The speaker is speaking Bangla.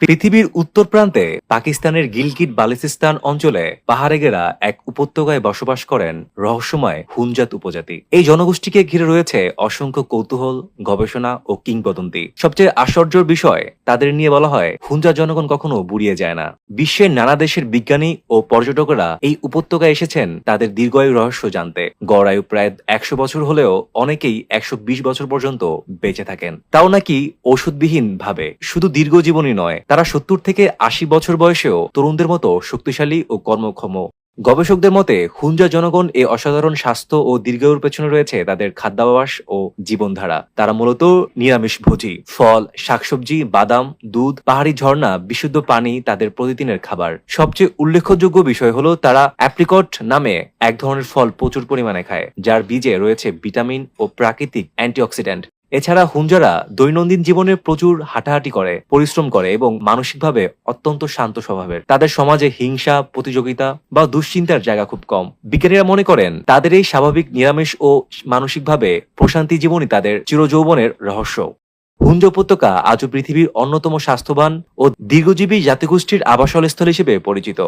পৃথিবীর উত্তর প্রান্তে পাকিস্তানের গিলগিট বালিসিস্তান অঞ্চলে পাহাড়ে ঘেরা এক উপত্যকায় বসবাস করেন রহস্যময় হুনজাত উপজাতি। এই জনগোষ্ঠীকে ঘিরে রয়েছে অসংখ্য কৌতূহল, গবেষণা ও কিংবদন্তি। সবচেয়ে আশ্চর্যের বিষয় তাদের নিয়ে বলা হয় হুনজা জনগণ কখনো বুড়িয়ে যায় না। বিশ্বের নানা দেশের বিজ্ঞানী ও পর্যটকরা এই উপত্যকায় এসেছেন তাদের দীর্ঘায়ু রহস্য জানতে। গড় আয়ু প্রায় একশো বছর হলেও অনেকেই একশো বিশ বছর পর্যন্ত বেঁচে থাকেন। তাও নাকি ওষুধবিহীন ভাবে শুধু দীর্ঘ জীবনই নয় তারা সত্তর থেকে আশি বছর বয়সেও তরুণদের মতো শক্তিশালী ও কর্মক্ষম। গবেষকদের মতে হুঞ্জা জনগণ এই অসাধারণ স্বাস্থ্য ও দীর্ঘায়ুর পেছনে রয়েছে তাদের খাদ্যাভ্যাস ও জীবনধারা। তারা মূলত নিরামিষ ভোজী, ফল, শাকসবজি, বাদাম, দুধ, পাহাড়ি ঝর্ণা, বিশুদ্ধ পানি, তাদের প্রতিদিনের খাবার। সবচেয়ে উল্লেখযোগ্য বিষয় হলো তারা অ্যাপ্রিকট নামে এক ধরনের ফল প্রচুর পরিমাণে খায়, যার বীজে রয়েছে ভিটামিন ও প্রাকৃতিক অ্যান্টিঅক্সিডেন্ট। এছাড়া হুঞ্জারা দৈনন্দিন জীবনে প্রচুর হাঁটাহাঁটি করে, পরিশ্রম করে এবং মানসিকভাবে অত্যন্ত শান্ত স্বভাবের। তাদের সমাজে হিংসা, প্রতিযোগিতা বা দুশ্চিন্তার জায়গা খুব কম। বিজ্ঞানীরা মনে করেন, তাদের এই স্বাভাবিক নিরামিষ ও মানসিকভাবে প্রশান্তি জীবনই তাদের চিরযৌবনের রহস্য। হুঞ্জ উপত্যকা আজও পৃথিবীর অন্যতম স্বাস্থ্যবান ও দীর্ঘজীবী জাতিগোষ্ঠীর আবাসস্থল হিসেবে পরিচিত।